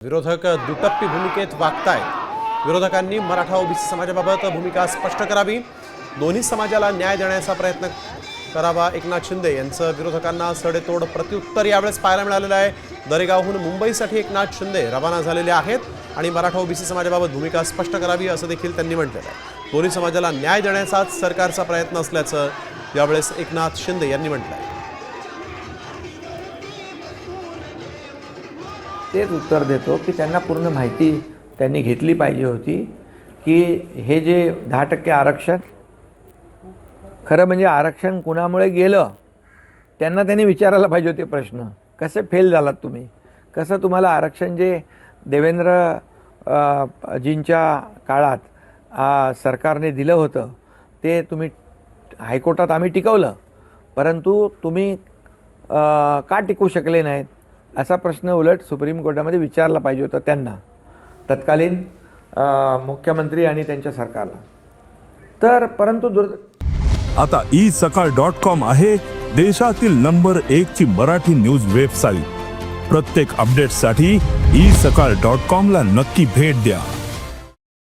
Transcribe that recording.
विरोधक दुटप्पी भूमिकेत वागतायत. विरोधकांनी मराठा ओबीसी समाजाबाबत भूमिका स्पष्ट करावी. दोन्ही समाजाला न्याय देण्याचा प्रयत्न करावा एकनाथ शिंदे यांचं विरोधकांना सडेतोड प्रत्युत्तर यावेळेस पाहायला मिळालेलं आहे. दरेगावहून मुंबईसाठी एकनाथ शिंदे रवाना झालेले आहेत आणि मराठा ओबीसी समाजाबाबत भूमिका स्पष्ट करावी असं देखील त्यांनी म्हटलेलं आहे. दोन्ही समाजाला न्याय देण्याचाच सरकारचा प्रयत्न असल्याचं यावेळेस एकनाथ शिंदे यांनी म्हटलं आहे. तेच उत्तर देतो की त्यांना पूर्ण माहिती त्यांनी घेतली पाहिजे होती की हे जे दहा टक्के आरक्षण खरं म्हणजे आरक्षण कुणामुळे गेलं? त्यांना त्यांनी विचारायला पाहिजे होते प्रश्न. कसे फेल झालात तुम्ही? कसं तुम्हाला आरक्षण जे देवेंद्र जींच्या काळात सरकारने दिलं होतं ते तुम्ही हायकोर्टात आम्ही टिकवलं. परंतु तुम्ही का टिकू शकले नाहीत? असा प्रश्न उलट सुप्रीम कोर्टामध्ये विचारला पाहिजे होता त्यांना. तत्कालीन मुख्यमंत्री आणि त्यांच्या सरकारला. तर परंतु दुर् आता ई सकाळ डॉट कॉम आहे देशातील नंबर एक ची मराठी न्यूज वेबसाईट. प्रत्येक अपडेटसाठी ई सकाळ डॉट कॉम ला नक्की भेट द्या.